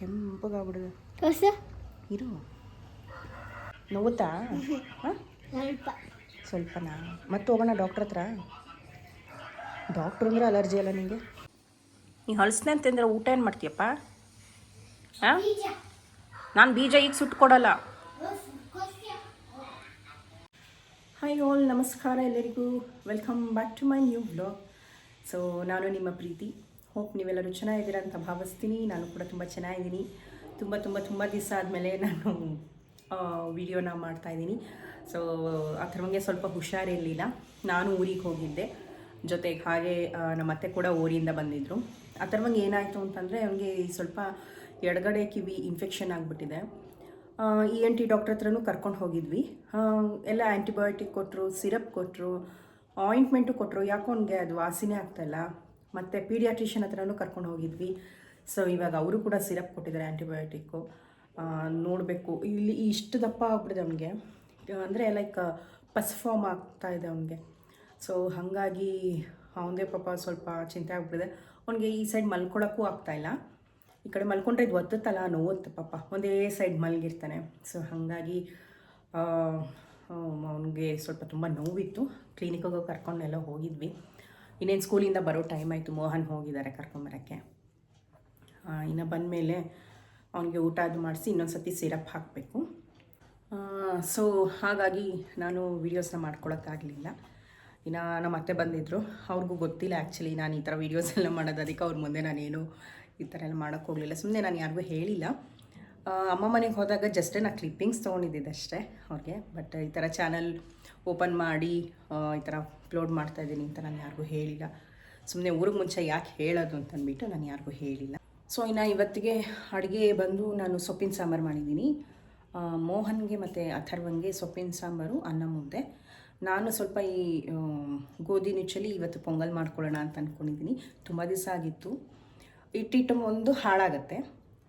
ಕೆಂಪಗಾಗ್ಬಿಡಿದೆ. ಇರು. ನೋವುತ್ತಾ? ಸ್ವಲ್ಪನಾ? ಮತ್ತೆ ಹೋಗೋಣ ಡಾಕ್ಟ್ರ್ ಹತ್ರ. ಡಾಕ್ಟ್ರ್ ಅಂದ್ರೆ ಅಲರ್ಜಿ ಅಲ್ಲ ನಿಮಗೆ ನೀ ಹಳಸ್ನೆ ಅಂತಂದ್ರೆ ಊಟ ಏನು ಮಾಡ್ತೀಯಪ್ಪ? ಹಾಂ? ನಾನು ಬೀಜ ಈಗ ಸುಟ್ಕೊಡಲ್ಲ ಹಾಯ್ ಆಲ್ ನಮಸ್ಕಾರ ಎಲ್ಲರಿಗೂ. Welcome back to my new blog so ನಾನು ನಿಮ್ಮ ಪ್ರೀತಿ. ಹೋಪ್ ನೀವೆಲ್ಲರೂ ಚೆನ್ನಾಗಿದ್ದೀರಾ ಅಂತ ಭಾವಿಸ್ತೀನಿ. ನಾನು ಕೂಡ ತುಂಬ ಚೆನ್ನಾಗಿದ್ದೀನಿ. ತುಂಬ ತುಂಬ ತುಂಬ ದಿವಸ ಆದಮೇಲೆ ನಾನು ವಿಡಿಯೋನ ಮಾಡ್ತಾಯಿದ್ದೀನಿ ಸೊ ಆ ಥರವಂಗೆ ಸ್ವಲ್ಪ ಹುಷಾರಿರಲಿಲ್ಲ ನಾನು ಊರಿಗೆ ಹೋಗಿದ್ದೆ. ಜೊತೆಗೆ ಹಾಗೆ ನಮ್ಮ ಅತ್ತೆ ಕೂಡ ಊರಿಂದ ಬಂದಿದ್ದರು ಬಗ್ಗೆ ಏನಾಯಿತು ಅಂತಂದರೆ ಅವನಿಗೆ ಸ್ವಲ್ಪ ಎಡಗಡೆ ಕಿವಿ ಇನ್ಫೆಕ್ಷನ್ ಆಗಿಬಿಟ್ಟಿದೆ. ಇ ಎನ್ ಟಿ ಡಾಕ್ಟ್ರ್ ಹತ್ರನೂ ಕರ್ಕೊಂಡು ಹೋಗಿದ್ವಿ. ಎಲ್ಲ ಆ್ಯಂಟಿಬಯೋಟಿಕ್ ಕೊಟ್ಟರು ಸಿರಪ್ ಕೊಟ್ಟರು ಆಯಿಂಟ್ಮೆಂಟು ಕೊಟ್ಟರು ಯಾಕೋ ಅವನಿಗೆ ಅದು ವಾಸಿನೇ ಆಗ್ತಾಯಿಲ್ಲ ಮತ್ತು ಪೀಡಿಯಾಟ್ರಿಷಿಯನ್ ಹತ್ರನೂ ಕರ್ಕೊಂಡು ಹೋಗಿದ್ವಿ. ಸೊ ಇವಾಗ ಅವರು ಕೂಡ ಸಿರಪ್ ಕೊಟ್ಟಿದ್ದಾರೆ ಆ್ಯಂಟಿಬಯೋಟಿಕ್ಕು ನೋಡಬೇಕು. ಇಲ್ಲಿ ಇಷ್ಟು ದಪ್ಪ ಆಗ್ಬಿಟ್ಟಿದೆ ಅವನಿಗೆ. ಅಂದರೆ ಲೈಕ್ ಪಸ್ ಫಾರ್ಮ್ ಆಗ್ತಾ ಇದೆ ಅವನಿಗೆ. ಸೊ ಹಾಗಾಗಿ ಅವನದೇ ಪಾಪ ಸ್ವಲ್ಪ ಚಿಂತೆ ಆಗ್ಬಿಟ್ಟಿದೆ. ಅವನಿಗೆ ಈ ಸೈಡ್ ಮಲ್ಕೊಳಕ್ಕೂ ಆಗ್ತಾಯಿಲ್ಲ ಈ ಕಡೆ ಮಲ್ಕೊಂಡ್ರೆ ಇದು ಒತ್ತುತ್ತಲ್ಲ, ನೋವುತ್ತೆ ಪಾಪ. ಒಂದೇ ಸೈಡ್ ಮಲಗಿರ್ತಾನೆ. ಸೊ ಹಾಗಾಗಿ ಅವನಿಗೆ ಸ್ವಲ್ಪ ತುಂಬ ನೋವಿತ್ತು. ಕ್ಲಿನಿಕ್ಗೆ ಕರ್ಕೊಂಡೆಲ್ಲ ಹೋಗಿದ್ವಿ. ಇನ್ನೇನು ಸ್ಕೂಲಿಂದ ಬರೋ ಟೈಮ್ ಆಯಿತು. ಮೋಹನ್ ಹೋಗಿದ್ದಾರೆ ಕರ್ಕೊಂಬರೋಕ್ಕೆ. ಇನ್ನು ಬಂದಮೇಲೆ ಅವನಿಗೆ ಊಟ ಅದು ಮಾಡಿಸಿ ಇನ್ನೊಂದು ಸತಿ ಸಿರಪ್ ಹಾಕಬೇಕು ಸೊ ಹಾಗಾಗಿ ನಾನು ವೀಡಿಯೋಸ್ನ ಮಾಡ್ಕೊಳಕ್ಕಾಗಲಿಲ್ಲ. ಇನ್ನು ನಮ್ಮ ಅತ್ತೆ ಬಂದಿದ್ದರು ಅವ್ರಿಗೂ ಗೊತ್ತಿಲ್ಲ ಆ್ಯಕ್ಚುಲಿ ನಾನು ಈ ಥರ ವೀಡಿಯೋಸ್ ಎಲ್ಲ ಮಾಡೋದು, ಅದಕ್ಕೆ ಅವ್ರ ಮುಂದೆ ನಾನೇನು ಈ ಥರ ಎಲ್ಲ ಮಾಡೋಕ್ಕೋಗಲಿಲ್ಲ ಸುಮ್ಮನೆ ನಾನು ಯಾರಿಗೂ ಹೇಳಿಲ್ಲ. ಅಮ್ಮ ಮನೆಗೆ ಹೋದಾಗ ಜಸ್ಟೇ ನಾನು ಕ್ಲಿಪ್ಪಿಂಗ್ಸ್ ತೊಗೊಂಡಿದ್ದಿದ್ದು ಅಷ್ಟೇ ಅವ್ರಿಗೆ. ಬಟ್ ಈ ಥರ ಚಾನಲ್ ಓಪನ್ ಮಾಡಿ ಈ ಥರ ಅಪ್ಲೋಡ್ ಮಾಡ್ತಾಯಿದ್ದೀನಿ ಅಂತ ನಾನು ಯಾರಿಗೂ ಹೇಳಿಲ್ಲ. ಸುಮ್ಮನೆ ಊರಿಗೆ ಮುಂಚೆ ಯಾಕೆ ಹೇಳೋದು ಅಂತಂದ್ಬಿಟ್ಟು ನಾನು ಯಾರಿಗೂ ಹೇಳಿಲ್ಲ. ಸೊ ಇನ್ನು ಇವತ್ತಿಗೆ ಅಡುಗೆ ಬಂದು ನಾನು ಸೊಪ್ಪಿನ ಸಾಂಬಾರು ಮಾಡಿದ್ದೀನಿ. ಮೋಹನ್ಗೆ ಮತ್ತು ಅಥರ್ವಂಗೆ ಸೊಪ್ಪಿನ ಸಾಂಬಾರು ಅನ್ನ ಮುದ್ದೆ ನಾನು ಸ್ವಲ್ಪ ಈ ಗೋಧಿ ನುಚ್ಚಲ್ಲಿ ಇವತ್ತು ಪೊಂಗಲ್ ಮಾಡ್ಕೊಳ್ಳೋಣ ಅಂತ ಅಂದ್ಕೊಂಡಿದ್ದೀನಿ ತುಂಬ ದಿವಸ ಆಗಿತ್ತು. ಇಟ್ಟಿಟ್ಟು ಒಂದು ಹಾಳಾಗತ್ತೆ.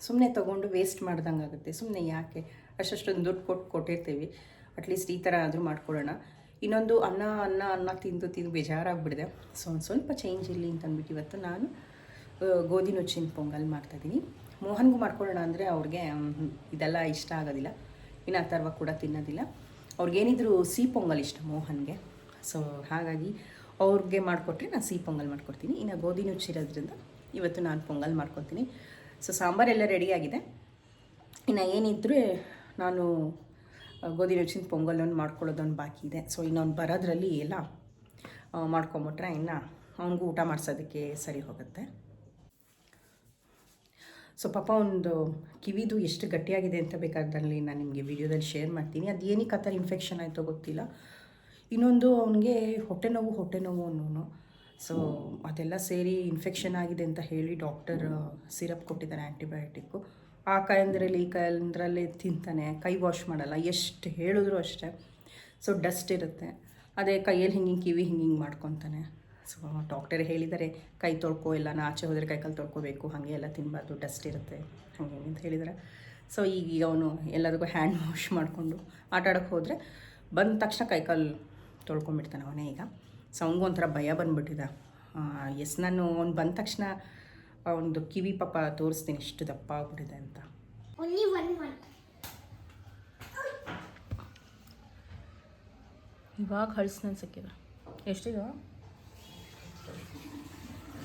ಸುಮ್ಮನೆ ತೊಗೊಂಡು ವೇಸ್ಟ್ ಮಾಡ್ದಂಗೆ ಆಗುತ್ತೆ. ಸುಮ್ಮನೆ ಯಾಕೆ? ಅಷ್ಟಷ್ಟೊಂದು ದುಡ್ಡು ಕೊಟ್ಟು ಕೊಟ್ಟಿರ್ತೀವಿ. ಅಟ್ಲೀಸ್ಟ್ ಈ ಥರ ಆದರೂ ಮಾಡ್ಕೊಳ್ಳೋಣ. ಇನ್ನೊಂದು ಅನ್ನ ಅನ್ನ ಅನ್ನ ತಿಂದು ತಿಂದು ಬೇಜಾರಾಗ್ಬಿಡಿದೆ ಸೊ ಒಂದು ಸ್ವಲ್ಪ ಚೇಂಜ್ ಇರಲಿ ಅಂತ ಅಂದ್ಬಿಟ್ಟು ಇವತ್ತು ನಾನು ಆ, ಗೋಧಿ ನುಚ್ಚಿನ ಪೊಂಗಲ್ ಮಾಡ್ತಾಯಿದ್ದೀನಿ ಮೋಹನ್ಗೂ ಮಾಡ್ಕೊಳ್ಳೋಣ ಅಂದರೆ ಅವ್ರಿಗೆ ಇದೆಲ್ಲ ಇಷ್ಟ ಆಗೋದಿಲ್ಲ. ಇನ್ನು ಅಥರ್ವ ಕೂಡ ತಿನ್ನೋದಿಲ್ಲ. ಅವ್ರಿಗೇನಿದ್ರು ಸಿಹಿ ಪೊಂಗಲ್ ಇಷ್ಟ ಮೋಹನ್ಗೆ. ಸೊ ಹಾಗಾಗಿ ಅವ್ರಿಗೆ ಮಾಡಿಕೊಟ್ರೆ ನಾನು ಸಿಹಿ ಪೊಂಗಲ್ ಮಾಡ್ಕೊಡ್ತೀನಿ. ಇನ್ನು ಗೋಧಿ ನುಚ್ಚಿರೋದ್ರಿಂದ ಇವತ್ತು ನಾನು ಪೊಂಗಲ್ ಮಾಡ್ಕೊತೀನಿ ಸೊ ಸಾಂಬಾರೆಲ್ಲ ರೆಡಿಯಾಗಿದೆ ಇನ್ನು ಏನಿದ್ರೆ ನಾನು ಗೋಧಿ ನುಚ್ಚಿನ ಪೊಂಗಲನ್ನು ಮಾಡ್ಕೊಳ್ಳೋದೊಂದು ಬಾಕಿ ಇದೆ. ಸೊ ಇನ್ನೊಂದು ಬರೋದ್ರಲ್ಲಿ ಎಲ್ಲ ಮಾಡ್ಕೊಂಬಿಟ್ರೆ ಇನ್ನು ಅವನಿಗೂ ಊಟ ಮಾಡಿಸೋದಕ್ಕೆ ಸರಿ ಹೋಗುತ್ತೆ. ಸೊ ಪಾಪ ಒಂದು ಕಿವಿದು ಎಷ್ಟು ಗಟ್ಟಿಯಾಗಿದೆ ಅಂತ ಬೇಕಾದಲ್ಲಿ ನಾನು ನಿಮಗೆ ವಿಡಿಯೋದಲ್ಲಿ ಶೇರ್ ಮಾಡ್ತೀನಿ. ಅದು ಏನಕ್ಕೆ ಆ ಥರ ಇನ್ಫೆಕ್ಷನ್ ಆಯಿತೋ ಗೊತ್ತಿಲ್ಲ. ಇನ್ನೊಂದು ಅವನಿಗೆ ಹೊಟ್ಟೆ ನೋವು ಹೊಟ್ಟೆ ನೋವು ಅನ್ನೋನು. ಸೊ ಅದೆಲ್ಲ ಸೇರಿ ಇನ್ಫೆಕ್ಷನ್ ಆಗಿದೆ ಅಂತ ಹೇಳಿ ಡಾಕ್ಟರ್ ಸಿರಪ್ ಕೊಟ್ಟಿದ್ದಾರೆ ಆ್ಯಂಟಿಬಯೋಟಿಕ್ಕು ಆ ಕಾಯಂದ್ರಲ್ಲಿ, ಈ ಕಾಯಂದ್ರಲ್ಲೇ ತಿಂತಾನೆ, ಕೈ ವಾಶ್ ಮಾಡಲ್ಲ, ಎಷ್ಟು ಹೇಳಿದ್ರು ಅಷ್ಟೇ. ಸೊ ಡಸ್ಟ್ ಇರುತ್ತೆ. ಅದೇ ಕೈಯಲ್ಲಿ ಹಿಂಗೆ ಕಿವಿ ಹಿಂಗೆ ಹಿಂಗೆ ಮಾಡ್ಕೊತಾನೆ. ಸೊ ಡಾಕ್ಟರ್ ಹೇಳಿದ್ದಾರೆ, ಕೈ ತೊಳ್ಕೊ ಇಲ್ಲ ನಾ ಆಚೆ ಹೋದರೆ ಕೈಕಲ್ಲಿ ತೊಳ್ಕೊಬೇಕು, ಹಾಗೆ ಎಲ್ಲ ತಿನ್ನಬಾರ್ದು ಡಸ್ಟ್ ಇರುತ್ತೆ. ಹಾಗೆ ಅಂತ ಹೇಳಿದ್ದಾರೆ. ಸೊ ಈಗ ಅವನು ಎಲ್ಲರಿಗೂ ಹ್ಯಾಂಡ್ ವಾಶ್ ಮಾಡಿಕೊಂಡು ಆಟ ಆಡೋಕ್ಕೆ ಹೋದರೆ ಬಂದ ತಕ್ಷಣ ಕೈಕಾಲು ತೊಳ್ಕೊಂಬಿಡ್ತಾನೆ ಅವನೇ ಈಗ. ಸೊ ಅವನಿಗೂ ಒಂಥರ ಭಯ ಬಂದ್ಬಿಟ್ಟಿದೆ. ಎಸ್ ನಾನು ಅವ್ನು ಬಂದ ತಕ್ಷಣ ಒಂದು ಕಿವಿ ಪಾಪ ತೋರಿಸ್ತೀನಿ ಇಷ್ಟು ದಪ್ಪ ಆಗ್ಬಿಟ್ಟಿದೆ ಅಂತ. ಇವಾಗ ಒನ್ ಒನ್ ಇವಾಗ ಹಳ್ಸ್ನ ಸಿಕ್ಕಿದ ಎಷ್ಟಿದ?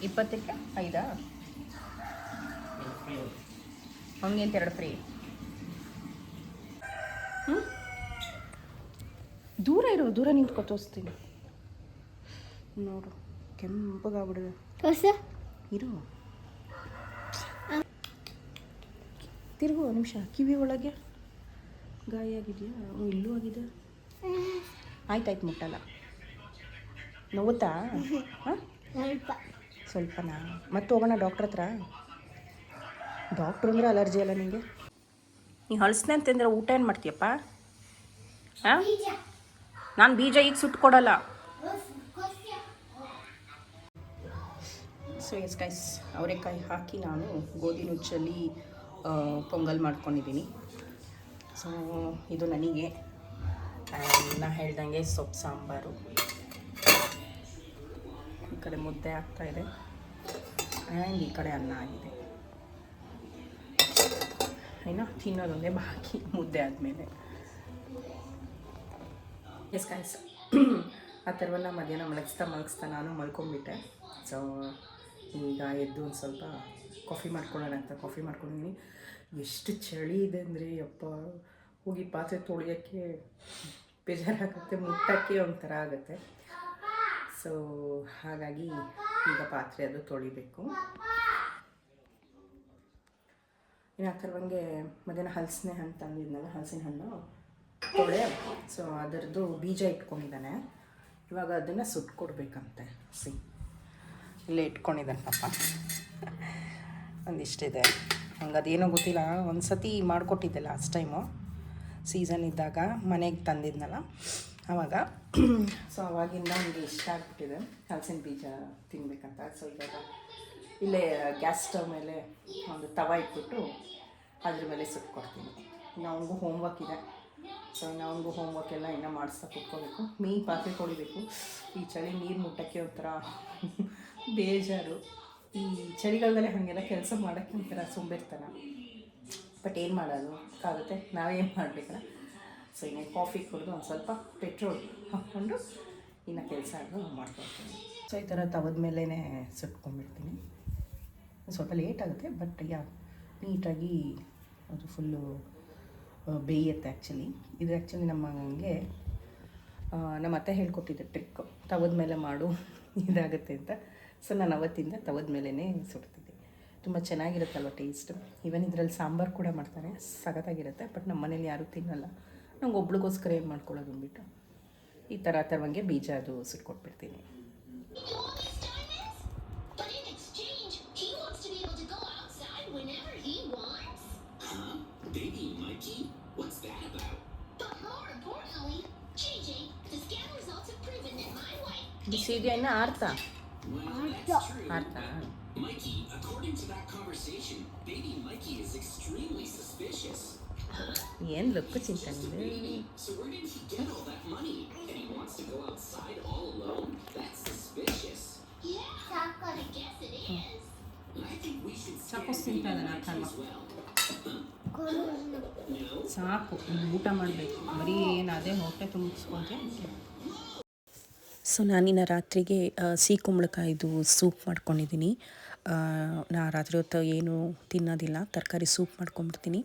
ಇಪ್ಪತ್ತಕ್ಕೆ? ಐದಾ? ಹಂಗೆ ಅಂತ ಎರಡು ಫ್ರೀ ಹ್ಞೂ ದೂರ ಇರು ದೂರ ನಿಂತ್ಕೊ ತೋರಿಸ್ತೀನಿ. ನೋಡು ಕೆಂಪಗಾಗ್ಬಿಡಿದೆ ಇರು. ತಿರುಗು ನಿಮಿಷ. ಕಿವಿ ಒಳಗೆ. ಗಾಯ ಆಗಿದೆಯಾ? ಇಲ್ಲೂ ಆಗಿದೆ. ಆಯ್ತಾಯ್ತು ಮುಟ್ಟಲ್ಲ. ನೋವುತ್ತಾ? ಹಾಂ? ಸ್ವಲ್ಪ. ಸ್ವಲ್ಪನಾ? ಮತ್ತೆ ಹೋಗೋಣ ಡಾಕ್ಟ್ರ್ ಹತ್ರ? ಡಾಕ್ಟ್ರ್ ಅಂದ್ರೆ ಅಲರ್ಜಿ ಅಲ್ಲ ನಿಮಗೆ ನೀ ಹಳಸ್ನೆ ಅಂತಂದ್ರೆ ಊಟ ಏನು ಮಾಡ್ತೀಯಪ್ಪ? ಹಾಂ? ನಾನು ಬೀಜ ಈಗ ಸುಟ್ಕೊಡಲ್ಲ. ಸೊ ಎಸ್ ಗೈಸ್ ಅವರೆಕಾಯಿ ಹಾಕಿ ನಾನು ಗೋಧಿ ನುಚ್ಚಲ್ಲಿ ಪೊಂಗಲ್ ಮಾಡ್ಕೊಂಡಿದ್ದೀನಿ ಸೊ ಇದು ನನಗೆ. ನಾ ಹೇಳ್ದಂಗೆ ಸೊಪ್ಪು ಸಾಂಬಾರು. ಈ ಕಡೆ ಮುದ್ದೆ ಇದೆ. ಆ್ಯಂಡ್ ಈ ಕಡೆ ಅನ್ನ ಆಗಿದೆ. ಇನ್ನು ತಿನ್ನೋದೊಂದೇ ಬಾಕಿ ಮುದ್ದೆ ಆದಮೇಲೆ. ಎಸ್ ಗೈಸ್ ಆ ಥರವನ್ನ ಮಧ್ಯಾಹ್ನ ಮಲಗಿಸ್ತಾ ಮಲಗಿಸ್ತಾ ನಾನು ಮಲ್ಕೊಂಡ್ಬಿಟ್ಟೆ ಸೊ ಈಗ ಎದ್ದು ಒಂದು ಸ್ವಲ್ಪ ಕಾಫಿ ಮಾಡ್ಕೊಳ್ಳೋಣ ಅಂತ ಕಾಫಿ ಮಾಡ್ಕೊಂಡಿದ್ದೀನಿ ಎಷ್ಟು ಚಳಿ ಇದೆ ಅಂದರೆ ಯಪ್ಪ, ಹೋಗಿ ಪಾತ್ರೆ ತೊಳೆಯೋಕ್ಕೆ ಬೇಜಾರಾಗುತ್ತೆ, ಮುಟ್ಟೋಕ್ಕೆ ಒಂಥರ ಆಗುತ್ತೆ. ಸೊ ಹಾಗಾಗಿ ಈಗ ಪಾತ್ರೆ ಅದು ತೊಳಿಬೇಕು. ಇನ್ನು ಆ ಥರವಂಗೆ ಮಧ್ಯಾಹ್ನ ಹಲಸಿನ ಹಣ್ಣು ತಂದಿದ್ನಲ್ಲ, ಹಲಸಿನ ಹಣ್ಣು ತೊಳೆ. ಸೊ ಅದರದ್ದು ಬೀಜ ಇಟ್ಕೊಂಡಿದ್ದಾನೆ. ಇವಾಗ ಅದನ್ನು ಸುಟ್ಕೊಡ್ಬೇಕಂತೆ ಸಿ ಇಲ್ಲೇ ಇಟ್ಕೊಂಡಿದ್ದಾನೆ ಪಾಪ ಒಂದಿಷ್ಟಿದೆ. ಹಂಗೆ ಅದೇನೋ ಗೊತ್ತಿಲ್ಲ. ಒಂದು ಸತಿ ಮಾಡಿಕೊಟ್ಟಿದ್ದೆ ಲಾಸ್ಟ್ ಟೈಮು ಸೀಸನ್ ಇದ್ದಾಗ ಮನೆಗೆ ತಂದಿದ್ನಲ್ಲ. ಆವಾಗ ಸೊ ಅವಾಗಿಂದ ನನಗೆ ಇಷ್ಟ ಆಗ್ಬಿಟ್ಟಿದೆ. ಹಲಸಿನ ಬೀಜ ತಿನ್ನಬೇಕಂತ ಸೊ ಇವಾಗ ಇಲ್ಲೇ ಗ್ಯಾಸ್ ಸ್ಟವ್ ಮೇಲೆ ಒಂದು ತವ ಇಟ್ಬಿಟ್ಟು ಅದ್ರ ಮೇಲೆ ಸುಟ್ಕೊಡ್ತೀನಿ ಇನ್ನು ಅವನಿಗೂ ಹೋಮ್ವರ್ಕ್ ಇದೆ. ಸೊ ಇನ್ನು ಅವನಿಗೂ ಹೋಮ್ವರ್ಕ್ ಎಲ್ಲ ಇನ್ನೂ ಮಾಡಿಸ್ತಾ ಕುತ್ಕೋಬೇಕು. ಮೀನು ಪಾತ್ರೆ ಕೊಡಬೇಕು ಈ ಚಳಿ ನೀರು ಮುಟ್ಟಕ್ಕೆ ಒಂಥರ ಬೇಜಾರು. ಈ ಚಳಿಗಾಲದಲ್ಲಿ ಹಾಗೆಲ್ಲ ಕೆಲಸ ಮಾಡೋಕ್ಕೆ ಒಂಥರ ಸುಂಬಿರ್ತಾನ. ಬಟ್ ಏನು ಮಾಡೋದು? ಆಗುತ್ತೆ ನಾವೇನು ಮಾಡಬೇಕಲ್ಲ? ಸೊ ಇನ್ನು ಕಾಫಿ ಕುಡಿದು ಒಂದು ಸ್ವಲ್ಪ ಪೆಟ್ರೋಲ್ ಹಾಕ್ಕೊಂಡು ಇನ್ನು ಕೆಲಸ ಆದರೂ ಮಾಡ್ಕೊಳ್ತೀನಿ. ಸೊ ಈ ಥರ ತವದ ಮೇಲೇ ಸುಟ್ಕೊಂಡ್ಬಿಡ್ತೀನಿ. ಸ್ವಲ್ಪ ಲೇಟ್ ಆಗುತ್ತೆ ಬಟ್ ಯಾ, ನೀಟಾಗಿ ಅದು ಫುಲ್ಲು ಬೇಯುತ್ತೆ ಆ್ಯಕ್ಚುಲಿ ಇದು ಆ್ಯಕ್ಚುಲಿ ನಮ್ಮ ಹಂಗೆ ನಮ್ಮ ಅತ್ತೆ ಹೇಳ್ಕೊಟ್ಟಿದ್ದೆ ಟ್ರಿಕ್ ತವದ ಮೇಲೆ ಮಾಡು, ಇದಾಗುತ್ತೆ ಅಂತ. ಸೊ ನಾನು ಅವತ್ತಿಂದ ತವದ ಮೇಲೆ ಸುಡ್ತಿದ್ದೆ. ತುಂಬ ಚೆನ್ನಾಗಿರುತ್ತಲ್ವ ಟೇಸ್ಟ್ ಈವನ್ ಇದರಲ್ಲಿ ಸಾಂಬಾರು ಕೂಡ ಮಾಡ್ತಾರೆ. ಸಖತ್ತಾಗಿರುತ್ತೆ. ಬಟ್ ನಮ್ಮ ಮನೇಲಿ ಯಾರೂ ತಿನ್ನಲ್ಲ. ನಂಗೆ ಒಬ್ಳಿಗೋಸ್ಕರ ಏನು ಮಾಡ್ಕೊಳ್ಳೋದು ಅಂದ್ಬಿಟ್ಟು ಈ ಥರ ತರವಂಗೆ ಬೀಜ ಅದು ಸುಟ್ಕೊಟ್ಬಿಡ್ತೀನಿ. ಬಿಸಿ ಇದೆಯಾ that's true. ಆರ್ತಾ Mikey, according to that conversation, baby Mikey is extremely suspicious. ಏನು ಲುಕ್ಕು ಚಿಂತೆ Baby, so where did he get all that money? And he wants to go outside all alone? That's suspicious. Yeah, I guess it is. I think we should Chapo scan sinta baby na Mikey kalma. as well. No? ಸಾಕು ಇನ್ನು ಊಟ ಮಾಡಬೇಕು ಬರೀ ಏನು ಅದೇ ಹೊಟ್ಟೆ ತುಂಬಿಸ್ಕೊಂತೆ so ನಾನಿನ್ನ ರಾತ್ರಿಗೆ ಸಿಹಿ ಕುಂಬಳಕಾಯಿದು ಸೂಪ್ ಮಾಡ್ಕೊಂಡಿದ್ದೀನಿ. ನಾ ರಾತ್ರಿ ಹೊತ್ತು ಏನು ತಿನ್ನೋದಿಲ್ಲ, ತರಕಾರಿ ಸೂಪ್ ಮಾಡ್ಕೊಂಬಿಡ್ತೀನಿ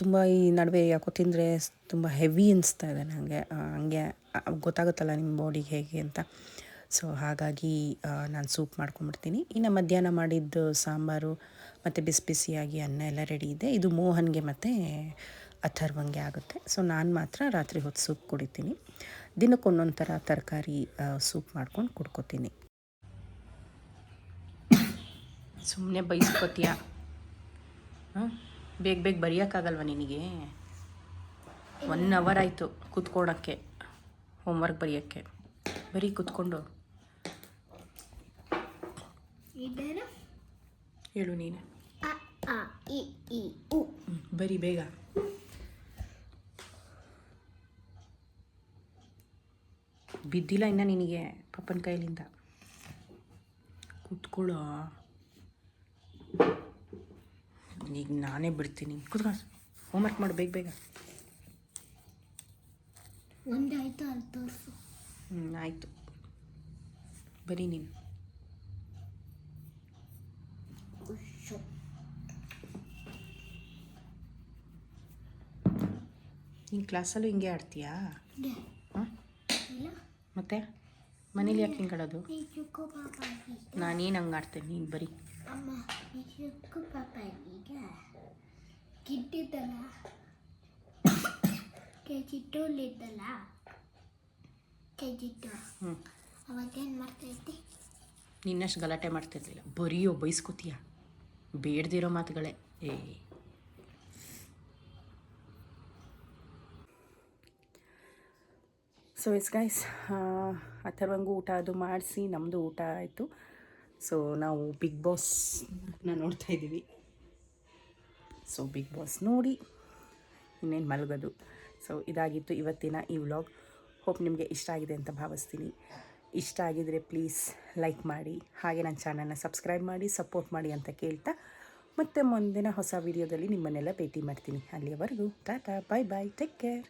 ತುಂಬ ಈ ನಡುವೆ ಯಾಕೋ ತಿಂದರೆ ತುಂಬ ಹೆವಿ ಅನಿಸ್ತಾ ಇದೆ ನನಗೆ ಹಂಗೆ ಗೊತ್ತಾಗುತ್ತಲ್ಲ ನಿಮ್ಮ ಬಾಡಿಗೆ ಹೇಗೆ ಅಂತ. ಸೊ ಹಾಗಾಗಿ ನಾನು ಸೂಪ್ ಮಾಡ್ಕೊಂಬಿಡ್ತೀನಿ ಇನ್ನು ಮಧ್ಯಾಹ್ನ ಮಾಡಿದ್ದು ಸಾಂಬಾರು, ಮತ್ತು ಬಿಸಿ ಬಿಸಿಯಾಗಿ ಅನ್ನ ಎಲ್ಲ ರೆಡಿ ಇದೆ. ಇದು ಮೋಹನ್ಗೆ ಮತ್ತು ಅಥರ್ವಂಗೆ ಆಗುತ್ತೆ. ಸೊ ನಾನು ಮಾತ್ರ ರಾತ್ರಿ ಹೊತ್ತು ಸೂಪ್ ಕುಡಿತೀನಿ. ದಿನಕ್ಕೊಂದೊಂದು ಥರ ತರಕಾರಿ ಸೂಪ್ ಮಾಡ್ಕೊಂಡು ಕುಡ್ಕೋತೀನಿ. ಸುಮ್ಮನೆ ಬೈಸ್ಕೋತೀಯ? ಹಾಂ? ಬೇಗ ಬೇಗ ಬರೆಯೋಕ್ಕಾಗಲ್ವ ನಿನಗೆ? ಒನ್ ಅವರ್ ಆಯಿತು ಕೂತ್ಕೊಳ್ಳೋಕ್ಕೆ ಹೋಮ್ವರ್ಕ್ ಬರೆಯೋಕ್ಕೆ. ಬರೀ ಕೂತ್ಕೊಂಡು. ಇದೇನು? ಹೇಳು ನೀನು. ಬರೀ ಬೇಗ. ಬಿದ್ದಿಲ್ಲ ಇನ್ನು ನಿನಗೆ ಪಪ್ಪನ ಕೈಲಿಂದ. ಕೂತ್ಕೊಳ್ಳೋ. ಈಗ ನಾನೇ ಬಿಡ್ತೀನಿ. ಕೂತ್ಕೊ. ಹೋಮ್ವರ್ಕ್ ಮಾಡು ಬೇಗ ಬೇಗ. ಒಂದಾಯ್ತು ಅಲ್ಲಿ ತೋರಿಸು. ಹ್ಞೂ ಆಯಿತು. ಬರೀ ನೀನು. ನೀನು ಕ್ಲಾಸಲ್ಲೂ ಹಿಂಗೆ ಆಡ್ತೀಯಾ? ಮತ್ತೆ? ಮನೇಲಿ ಯಾಕೆ ಹಿಂಗೆ ಆಡೋದು ನಾನೇನು ಹಂಗೆ ಆಡ್ತೇನೆ ನೀನು ಬರೀ. ಕೆ ಕೆ ಹ್ಞೂ ಅವಾಗೇನು ನಿನ್ನಷ್ಟು ಗಲಾಟೆ ಮಾಡ್ತಿರ್ಲಿಲ್ಲ. ಬರೀಯೋ ಬೈಸ್ಕೋತೀಯ. ಬೇಡ್ದಿರೋ ಮಾತುಗಳೇ. ಏ ಸೊ ಇಸ್ ಗೈಸ್ ಅಥರ್ವಂಗೂ ಊಟ ಅದು ಮಾಡಿಸಿ ನಮ್ಮದು ಊಟ ಆಯಿತು. ಸೊ ನಾವು ಬಿಗ್ ಬಾಸ್ನ ನೋಡ್ತಾ ಇದ್ದೀವಿ. ಸೊ ಬಿಗ್ ಬಾಸ್ ನೋಡಿ ಇನ್ನೇನು ಮಲಗೋದು. ಸೊ ಇದಾಗಿತ್ತು ಇವತ್ತಿನ ಈ ವ್ಲಾಗ್ ಹೋಪ್ ನಿಮಗೆ ಇಷ್ಟ ಆಗಿದೆ ಅಂತ ಭಾವಿಸ್ತೀನಿ. ಇಷ್ಟ ಆಗಿದರೆ ಪ್ಲೀಸ್ ಲೈಕ್ ಮಾಡಿ, ಹಾಗೆ ನನ್ನ ಚಾನಲ್ನ ಸಬ್ಸ್ಕ್ರೈಬ್ ಮಾಡಿ ಸಪೋರ್ಟ್ ಮಾಡಿ ಅಂತ ಕೇಳ್ತಾ ಮತ್ತೆ ಮುಂದಿನ ಹೊಸ ವಿಡಿಯೋದಲ್ಲಿ ನಿಮ್ಮನ್ನೆಲ್ಲ ಭೇಟಿ ಮಾಡ್ತೀನಿ. ಅಲ್ಲಿಯವರೆಗೂ tata bye bye take care